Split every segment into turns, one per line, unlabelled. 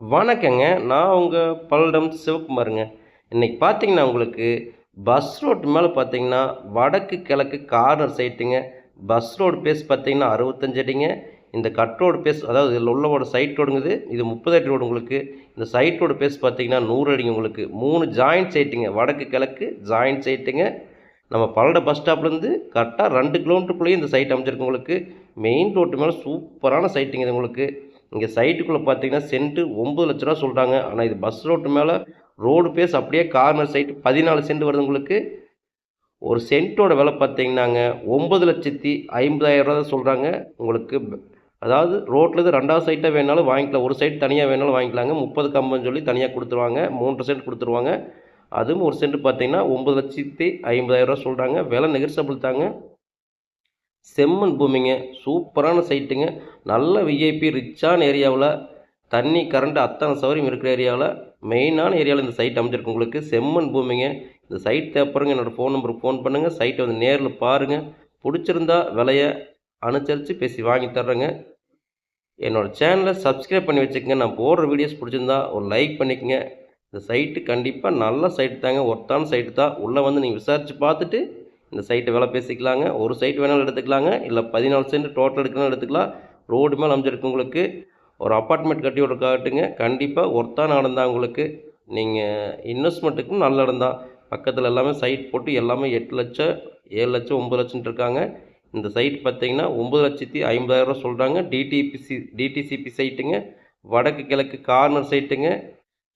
வணக்கங்க. நான் உங்கள் பல்லடம் சிவகுமாருங்க. இன்றைக்கி பார்த்தீங்கன்னா உங்களுக்கு பஸ் ரோட்டு மேலே பார்த்தீங்கன்னா வடக்கு கிழக்கு கார்னர் சைட்டுங்க பஸ் ரோடு பேஸ் பார்த்தீங்கன்னா அறுபத்தஞ்சு அடிங்க. இந்த கட் ரோடு பேஸ் அதாவது இதில் உள்ளவோட சைட் ரோடுங்குது இது முப்பது அடி ரோடு உங்களுக்கு. இந்த சைட் ரோடு பேஸ் பார்த்தீங்கன்னா நூறு அடிங்க உங்களுக்கு. மூணு ஜாயிண்ட் சைட்டுங்க வடக்கு கிழக்கு ஜாயிண்ட் சைட்டுங்க நம்ம பல்லட பஸ் ஸ்டாப்லேருந்து கரெக்டாக ரெண்டு கிலோமீட்டருக்குள்ளேயே இந்த சைட் அமைச்சிருக்கு உங்களுக்கு. மெயின் ரோட்டு மேலே சூப்பரான சைட்டுங்க இது உங்களுக்கு. இங்கே சைட்டுக்குள்ளே பார்த்தீங்கன்னா சென்ட்டு ஒம்பது லட்ச ரூபா சொல்கிறாங்க ஆனால் இது பஸ் ரோட்டு மேலே ரோடு பேஸ் அப்படியே கார்னர் சைட் பதினாலு சென்ட் வருது உங்களுக்கு. ஒரு சென்ட்டோட விலை பார்த்தீங்கன்னாங்க ஒம்பது லட்சத்தி ஐம்பதாயிரம் ரூபா தான் சொல்கிறாங்க உங்களுக்கு அதாவது ரோட்லேருந்து ரெண்டாவது சைட்டாக வேணாலும் வாங்கிக்கலாம். ஒரு சைட் தனியாக வேணாலும் வாங்கிக்கலாங்க. முப்பது கம்பன்னு சொல்லி தனியாக கொடுத்துருவாங்க. மூன்று சென்ட் கொடுத்துருவாங்க. அதுவும் ஒரு சென்ட் பார்த்தீங்கன்னா ஒம்பது லட்சத்தி ஐம்பதாயிரம் ரூபா சொல்கிறாங்க விலை நெகர்சபிள் தாங்க. செம்மண் பூமிங்க. சூப்பரான சைட்டுங்க நல்ல விஐபி ரிச்சான ஏரியாவில் தண்ணி கரண்ட் அத்தனை சௌகரியம் இருக்கிற ஏரியாவில் மெயினான ஏரியாவில் இந்த சைட் அமைஞ்சிருக்கு உங்களுக்கு. செம்மண் பூமிங்க. இந்த சைட் தேவைப்படுறங்க என்னோடய ஃபோன் நம்பருக்கு ஃபோன் பண்ணுங்கள் சைட்டை வந்து நேரில் பாருங்கள் பிடிச்சிருந்தா விலையை அனுசரித்து பேசி வாங்கி தர்றேங்க. என்னோடய சேனலை சப்ஸ்கிரைப் பண்ணி வச்சுக்கோங்க. நான் போடுற வீடியோஸ் பிடிச்சிருந்தா ஒரு லைக் பண்ணிக்கோங்க. இந்த சைட்டு கண்டிப்பாக நல்ல சைட்டு தாங்க. ஒர்த்தான சைட்டு தான். உள்ளே வந்து நீங்கள் விசாரித்து பார்த்துட்டு இந்த சைட்டை விலை பேசிக்கலாங்க. ஒரு சைட் வேணாலும் எடுத்துக்கலாங்க. இல்லை பதினாலு சென்ட் டோட்டல் எடுக்கணும் எடுத்துக்கலாம். ரோடு மேலே அமைஞ்சிருக்கு உங்களுக்கு. ஒரு அப்பார்ட்மெண்ட் கட்டி விட்ற காட்டுங்க கண்டிப்பாக ஒர்த்தான இடம் தான் உங்களுக்கு. நீங்கள் இன்வெஸ்ட்மெண்ட்டுக்கும் நல்ல இடம் தான். பக்கத்தில் எல்லாமே சைட் போட்டு எல்லாமே எட்டு லட்சம் ஏழு லட்சம் ஒம்பது லட்சம்னு இருக்காங்க. இந்த சைட் பார்த்தீங்கன்னா ஒம்பது லட்சத்தி ஐம்பதாயிரம் ரூபா சொல்கிறாங்க டிடிபிசி டிடிசிபி சைட்டுங்க வடக்கு கிழக்கு கார்னர் சைட்டுங்க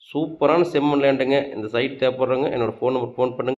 சூப்பரான செம்மண் லேண்டுங்க இந்த சைட் தேவைப்படுறவங்க என்னோடய ஃபோன் நம்பர் ஃபோன் பண்ணுங்கள்